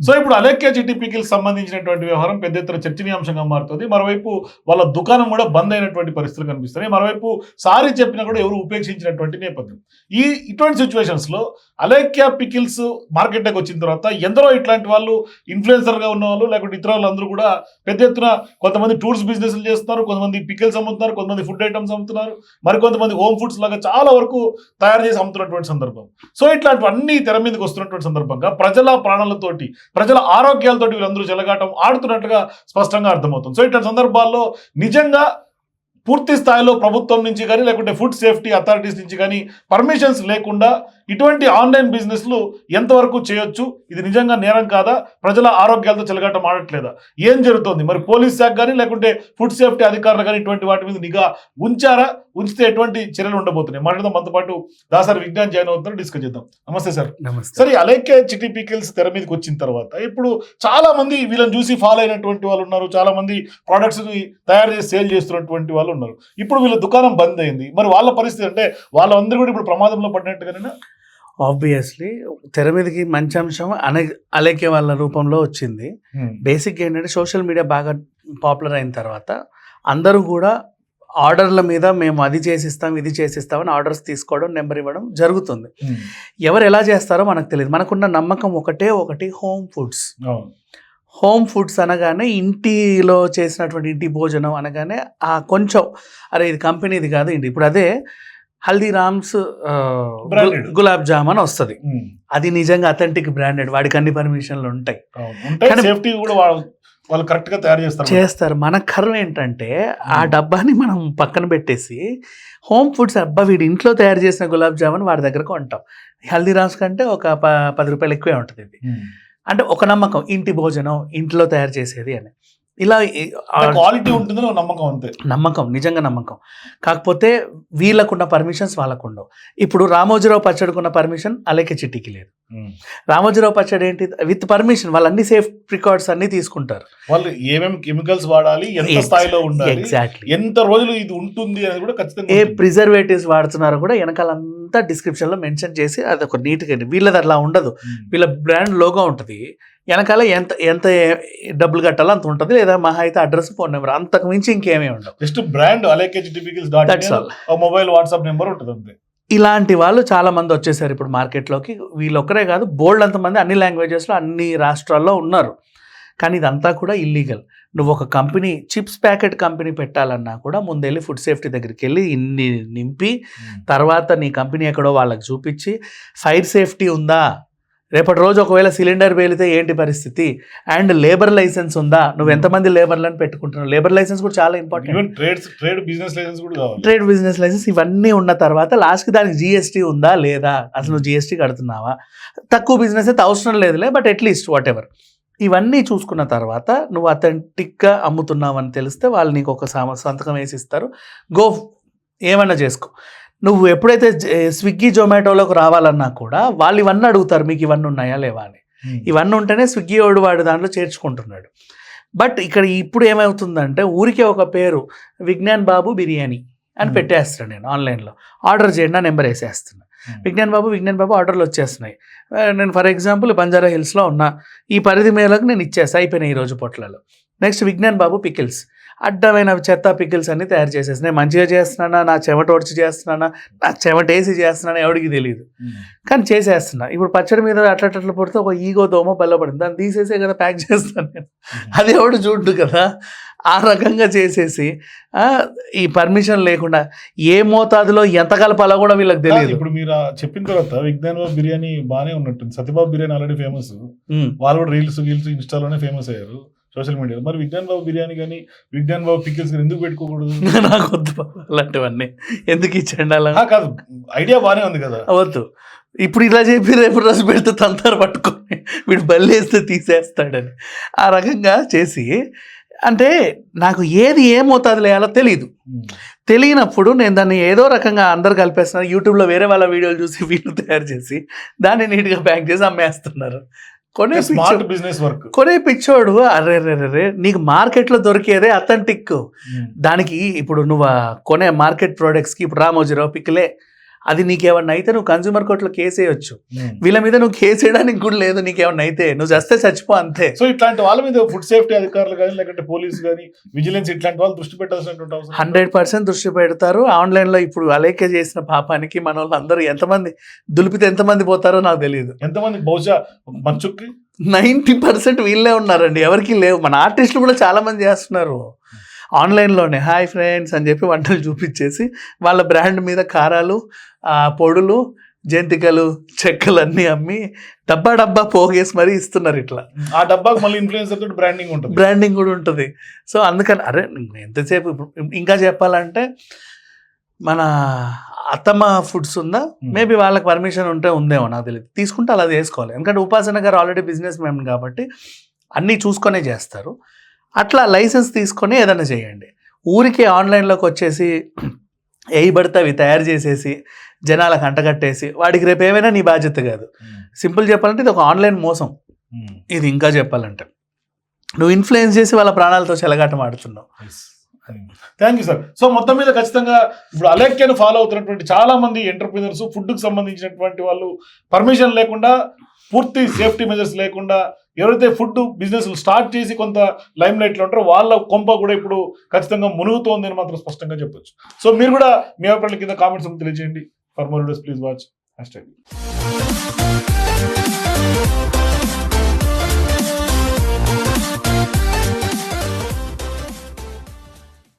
So ఇప్పుడు అలేఖ్య జిటిపికి సంబంధించినటువంటి వ్యవహారం పెద్ద ఎత్తున చర్చనీయాంశంగా మారుతుంది. మరోవైపు వాళ్ళ దుకాణం కూడా బంద్ అయినటువంటి పరిస్థితులు కనిపిస్తున్నాయి. మరోవైపు సారీ చెప్పినా కూడా ఎవరు ఉపేక్షించినటువంటి నేపథ్యం. ఈ ఇటువంటి సిచ్యువేషన్స్లో అలేఖ్య పికిల్స్ మార్కెట్లోకి వచ్చిన తర్వాత ఎందరో ఇట్లాంటి వాళ్ళు ఇన్ఫ్లుయెన్సర్గా ఉన్న వాళ్ళు లేకుంటే ఇతర వాళ్ళందరూ కూడా పెద్ద ఎత్తున కొంతమంది టూర్స్ బిజినెస్లు చేస్తున్నారు కొంతమంది పికిల్స్ అమ్ముతున్నారు కొంతమంది ఫుడ్ ఐటమ్స్ అమ్ముతున్నారు మరికొంతమంది హోమ్ ఫుడ్స్ లాగా చాలా వరకు తయారు చేసి అమ్ముతున్నటువంటి సందర్భం. సో ఇట్లాంటివన్నీ తెర మీదకి వస్తున్నటువంటి సందర్భంగా ప్రజల ప్రాణాలతోటి ప్రజల ఆరోగ్యాలతోటి వీళ్ళందరూ చెలగాటం ఆడుతున్నట్టుగా స్పష్టంగా అర్థమవుతుంది. సో ఇట్లాంటి సందర్భాల్లో నిజంగా పూర్తి స్థాయిలో ప్రభుత్వం నుంచి కానీ లేకుంటే ఫుడ్ సేఫ్టీ అథారిటీస్ నుంచి కానీ పర్మిషన్స్ లేకుండా ఇటువంటి ఆన్లైన్ బిజినెస్లు ఎంతవరకు చేయొచ్చు? ఇది నిజంగా నేరం కాదా? ప్రజల ఆరోగ్యాలతో చెలగాటం ఆడట్లేదా? ఏం జరుగుతోంది? మరి పోలీస్ శాఖ కానీ లేకుంటే ఫుడ్ సేఫ్టీ అధికారులు కానీ ఇటువంటి వాటి మీద నిఘా ఉంచారా? ఉంచితే ఎటువంటి చర్యలు ఉండబోతున్నాయి? మాట్లాడదాం. మనతో పాటు దాసరి విజ్ఞాన్ జాయిన్ అవుతున్నారు. డిస్కస్ చేద్దాం. నమస్తే సార్. సరే అలేకే చిటి పీకిల్స్ తెర మీదకి వచ్చిన తర్వాత ఇప్పుడు చాలా మంది వీళ్ళని చూసి ఫాలో అయినటువంటి వాళ్ళు ఉన్నారు. చాలా మంది ప్రొడక్ట్స్ తయారు చేసి సేల్ చేస్తున్నటువంటి వాళ్ళు ఉన్నారు. ఇప్పుడు వీళ్ళ దుకాణం బంద్ అయింది. మరి వాళ్ళ పరిస్థితి అంటే వాళ్ళందరూ కూడా ఇప్పుడు ప్రమాదంలో పడినట్టుగానే ఆబ్వియస్లీ తెర మీదకి మంచి అంశం అనే అలేఖ్య వాళ్ళ రూపంలో వచ్చింది. బేసిక్ ఏంటంటే సోషల్ మీడియా బాగా పాపులర్ అయిన తర్వాత అందరూ కూడా ఆర్డర్ల మీద మేము అది చేసిస్తాం ఇది చేసిస్తామని ఆర్డర్స్ తీసుకోవడం నెంబర్ ఇవ్వడం జరుగుతుంది. ఎవరు ఎలా చేస్తారో మనకు తెలియదు. మనకున్న నమ్మకం ఒకటే ఒకటి హోమ్ ఫుడ్స్ హోమ్ ఫుడ్స్ అనగానే ఇంటిలో చేసినటువంటి ఇంటి భోజనం అనగానే ఆ కొంచెం అరే ఇది కంపెనీది కాదు ఇంటి ఇప్పుడు అదే హల్దీరామ్స్ గులాబ్ జామున్ వస్తుంది. ఉమ్. అది నిజంగా అథెంటిక్ బ్రాండెడ్ వాడికి అన్ని పర్మిషన్లు ఉంటాయి. సేఫ్టీ కూడా వాళ్ళు వాళ్ళు కరెక్ట్గా తయారు చేస్తారు. చేస్తారు. మన కర్మ ఏంటంటే ఆ. డబ్బాని మనం పక్కన పెట్టేసి హోమ్ ఫుడ్స్ అబ్బా వీడి ఇంట్లో తయారు చేసిన గులాబ్ జామున్ వాడి దగ్గర కొంటాం. హల్దీరామ్స్ కంటే ఒక ప పది రూపాయలు ఎక్కువే ఉంటుంది ఇది. అంటే ఒక నమ్మకం ఇంటి భోజనం ఇంట్లో తయారు చేసేది అని. ఇలా క్వాలిటీ ఉంటుందని నమ్మకం అంతే. నమ్మకం నిజంగా నమ్మకం. కాకపోతే వీళ్ళకున్న పర్మిషన్స్ వాళ్ళకుండవు. ఇప్పుడు రామోజీరావు పచ్చడికున్న పర్మిషన్ అలేకే చిట్టికి లేదు. రామోజీరావు పచ్చడి ఏంటి? విత్ పర్మిషన్ వాళ్ళు అన్ని సేఫ్ ప్రికార్డ్స్ అన్ని తీసుకుంటారు. వాళ్ళు ఏమేమి కెమికల్స్ వాడాలి ఎంత స్థాయిలో ఉండాలి ఎగ్జాక్ట్లీ ఎంత రోజులు ఇది ఉంటుంది అనేది కూడా ఖచ్చితంగా ఏ. ప్రిజర్వేటివ్స్ వాడుతున్నారో కూడా వెనకాలంతా description లో మెన్షన్ చేసి అది ఒక నీట్గా వీళ్ళది అట్లా ఉండదు. వీళ్ళ బ్రాండ్ లోగో ఉంటుంది. వెనకాల ఎంత ఎంత డబ్బులు కట్టాలో అంత ఉంటుంది లేదా మహా అయితే అడ్రస్ ఫోన్ నెంబర్ అంతకు మించి ఇంకేమీ ఉండవు. Just brand mobile WhatsApp number ఉంటుంది అంతే. ఇలాంటి వాళ్ళు చాలా మంది వచ్చేసారు ఇప్పుడు మార్కెట్లోకి. వీళ్ళు ఒక్కరే కాదు బోల్డ్ అంతమంది అన్ని లాంగ్వేజెస్లో అన్ని రాష్ట్రాల్లో ఉన్నారు. కానీ ఇదంతా కూడా ఇల్లీగల్. నువ్వు ఒక కంపెనీ చిప్స్ ప్యాకెట్ కంపెనీ పెట్టాలన్నా కూడా ముందెళ్ళి ఫుడ్ సేఫ్టీ దగ్గరికి వెళ్ళి ఇన్ని నింపి తర్వాత నీ కంపెనీ ఎక్కడో వాళ్ళకి చూపించి ఫైర్ సేఫ్టీ ఉందా? రేపటి రోజు ఒకవేళ సిలిండర్ పేలితే ఏంటి పరిస్థితి? అండ్ లేబర్ లైసెన్స్ ఉందా? నువ్వు ఎంతమంది లేబర్లను పెట్టుకుంటున్నావు? లేబర్ లైసెన్స్ కూడా చాలా important trade trade business licence కూడా కావాలి. ట్రేడ్ బిజినెస్ లైసెన్స్ ఇవన్నీ ఉన్న తర్వాత లాస్ట్కి దానికి జిఎస్టీ ఉందా లేదా? అసలు నువ్వు జిఎస్టీ కడుతున్నావా? తక్కువ బిజినెస్ అయితే అవసరం లేదులే బట్ అట్లీస్ట్ వాట్ ఎవర్ ఇవన్నీ చూసుకున్న తర్వాత నువ్వు అథెంటిక్గా అమ్ముతున్నావు అని తెలిస్తే వాళ్ళు నీకు ఒక సంతకం వేసి ఇస్తారు. గో ఏమన్నా చేసుకో. నువ్వు ఎప్పుడైతే జ- స్విగ్గీ జొమాటోలోకి రావాలన్నా కూడా వాళ్ళు ఇవన్నీ అడుగుతారు మీకు ఇవన్నీ ఉన్నాయా లేవా? అని. ఇవన్నీ ఉంటేనే స్విగ్గీ వాడు వాడు దాంట్లో చేర్చుకుంటున్నాడు. బట్ ఇక్కడ ఇప్పుడు ఏమవుతుందంటే ఊరికే ఒక పేరు విజ్ఞాన్ బాబు బిర్యానీ అని. పెట్టేస్తాను నేను ఆన్లైన్లో. ఆర్డర్ చేయండి నా నెంబర్ వేసేస్తున్నా ఉమ్. విజ్ఞాన్ బాబు విజ్ఞాన్ బాబు ఆర్డర్లు వచ్చేస్తున్నాయి. నేను ఫర్ ఎగ్జాంపుల్ బంజారా హిల్స్లో ఉన్నా ఈ పరిధి మేరకు నేను ఇచ్చేస్తా అయిపోయినాయి ఈ రోజు పొట్లలో. నెక్స్ట్ విజ్ఞాన్ బాబు పికిల్స్ అడ్డమైన చెత్త పికిల్స్ అన్ని తయారు చేసేసి నేను మంచిగా చేస్తున్నానా? నా చెమట ఒడిచి చేస్తున్నానా? నా చెమట వేసి చేస్తున్నానా? ఎవడికి తెలియదు. కానీ చేసేస్తున్నా. ఇప్పుడు పచ్చడి మీద అట్లా అట్లా పడితే ఒక ఈగో దోమ బల్లపడింది దాన్ని తీసేసే కదా ప్యాక్ చేస్తాను నేను. అది ఎవడు చూడు కదా? ఆ రకంగా చేసేసి ఈ పర్మిషన్ లేకుండా ఏ మోతాదులో ఎంత కలపాలో కూడా వీళ్ళకి తెలియదు ఇప్పుడు మీరు చెప్పిన తర్వాత విజ్ఞాన్ బాబు బిర్యానీ బాగానే ఉన్నట్టుంది. Satyababu biryani already famous. వాళ్ళు కూడా రీల్స్ రీల్స్ ఇన్స్టాలోనే ఫేమస్ అయ్యారు. సోషల్ మీడియాలో. మరి విజ్ఞాన్ బాబు బిర్యానీ కానీ విజ్ఞాన్ బాబు పికిల్స్ కానీ ఎందుకు పెట్టుకోకూడదు? నాకు వద్దు అలాంటివన్నీ. ఎందుకు ఇచ్చండి అలా కాదు ఐడియా బాగానే ఉంది కదా. వద్దు. ఇప్పుడు ఇలా చెప్పి రేపు రోజు పెడితే తంతారు పట్టుకొని వీడు బల్లేస్తే తీసేస్తాడని. ఆ రకంగా చేసి అంటే నాకు ఏది ఏ మోతాదులో వేయాలో తెలియదు. తెలియనప్పుడు నేను దాన్ని ఏదో రకంగా అందరు కలిపేస్తున్నారు. యూట్యూబ్లో వేరే వాళ్ళ వీడియోలు చూసి వీళ్ళు తయారు చేసి దాన్ని నీట్గా ప్యాక్ చేసి అమ్మేస్తున్నారు. కొనే స్మార్ట్ పిచ్చోడు బిజినెస్ వర్క్ కొనే పిచ్చోడు అరే రే రే నీకు మార్కెట్లో దొరికేదే అథెంటిక్ దానికి ఇప్పుడు నువ్వు కొనే మార్కెట్ ప్రోడక్ట్స్కి ఇప్పుడు రామోజీరావు పిక్లే. అది నీకేమన్నా అయితే నువ్వు కన్జ్యూమర్ కోర్టులో కేసు వేయొచ్చు. వీళ్ళ మీద నువ్వు కేసు వేయడానికి కూడా లేదు నీకేమన్నా అయితే. నువ్వు చస్తే చచ్చిపో అంతే. సో ఇట్లాంటి వాళ్ళ మీద ఫుడ్ సేఫ్టీ అధికారులు కానీ లేకుంటే పోలీసు కానీ విజిలెన్స్ ఇట్లాంటి వాళ్ళు దృష్టి పెట్టాల్సినటువంటి హండ్రెడ్ పర్సెంట్ దృష్టి పెడతారు. ఆన్లైన్లో ఇప్పుడు అలేకే చేసిన పాపానికి మన వాళ్ళు అందరూ ఎంతమంది దులిపితే ఎంతమంది పోతారో నాకు తెలియదు. ఎంతమంది? బహుశా మంచుకి నైంటీ పర్సెంట్ వీళ్ళే ఉన్నారండి. ఎవరికి లేవు. మన ఆర్టిస్టులు కూడా చాలా మంది చేస్తున్నారు ఆన్లైన్లోనే. హాయ్ ఫ్రెండ్స్ అని చెప్పి వంటలు చూపించేసి వాళ్ళ బ్రాండ్ మీద కారాలు పొడులు జంతికలు చెక్కలు అన్నీ అమ్మి డబ్బా డబ్బా పోగేసి మరీ ఇస్తున్నారు ఇట్లా. ఆ డబ్బాకి మళ్ళీ ఇన్ఫ్లుయెన్సర్ తోటి బ్రాండింగ్ ఉంటుంది. బ్రాండింగ్ కూడా ఉంటుంది. సో అందుకని అరే ఎంతసేపు ఇంకా చెప్పాలంటే మన అత్తమ్మ ఫుడ్స్ ఉందా? మేబీ వాళ్ళకి పర్మిషన్ ఉంటే ఉందేమో నాకు తెలియదు. తీసుకుంటే అలా చేసుకోవాలి. ఎందుకంటే ఉపాసన గారు ఆల్రెడీ బిజినెస్ మ్యాన్ కాబట్టి అన్నీ చూసుకొనే చేస్తారు. అట్లా లైసెన్స్ తీసుకొని ఏదైనా చేయండి. ఊరికి ఆన్లైన్లోకి వచ్చేసి పడితే అవి తయారు చేసేసి జనాలకు అంటగట్టేసి వాడికి రేపు ఏమైనా నీ బాధ్యత కాదు. సింపుల్ చెప్పాలంటే ఇది ఒక ఆన్లైన్ మోసం. ఇది ఇంకా చెప్పాలంటే. నువ్వు ఇన్ఫ్లుయెన్స్ చేసి వాళ్ళ ప్రాణాలతో చెలగాటం ఆడుతున్నావు. థ్యాంక్ యూ సార్ సో మొత్తం మీద ఖచ్చితంగా ఇప్పుడు అలేఖ్యను ఫాలో అవుతున్నటువంటి చాలా మంది ఎంటర్ప్రినర్స్ ఫుడ్కు సంబంధించినటువంటి వాళ్ళు పర్మిషన్ లేకుండా పూర్తి సేఫ్టీ మెజర్స్ లేకుండా ఎవరైతే ఫుడ్ బిజినెస్ స్టార్ట్ చేసి కొంత లైమ్ లైట్లో ఉంటారో వాళ్ళ కొంప కూడా ఇప్పుడు ఖచ్చితంగా మునుగుతోంది అని మాత్రం స్పష్టంగా చెప్పొచ్చు. సో మీరు కూడా మీ అభిప్రాయాల కింద కామెంట్స్ తెలియజేయండి. For more please watch hash